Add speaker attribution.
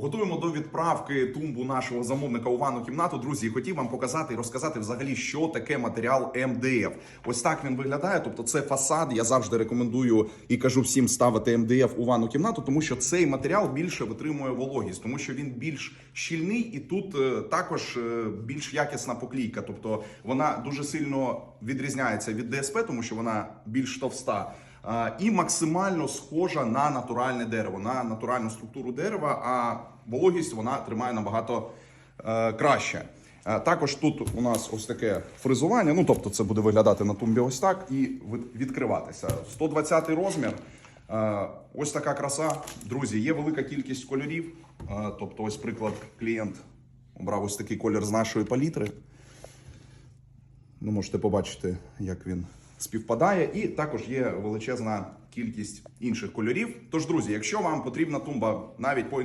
Speaker 1: Готуємо до відправки тумбу нашого замовника у ванну кімнату. Друзі, хотів вам показати і розказати взагалі, що таке матеріал МДФ. Ось так він виглядає. Тобто, це фасад. Я завжди рекомендую і кажу всім ставити МДФ у ванну кімнату, тому що цей матеріал більше витримує вологість, тому що він більш щільний і тут е, також е, більш якісна поклійка. Тобто вона дуже сильно відрізняється від ДСП, тому що вона більш товста. І максимально схожа на натуральне дерево, на натуральну структуру дерева, а вологість вона тримає набагато е, краще. Е, Також тут у нас ось таке фризування. Ну тобто, це буде виглядати на тумбі ось так і відкриватися. 120 розмір. Е, Ось така краса. Друзі, є велика кількість кольорів. Тобто, ось приклад, клієнт обрав ось такий колір з нашої палітри. Ну, можете побачити, як він співпадає. І також є величезна кількість інших кольорів. Тож, друзі, якщо вам потрібна тумба навіть по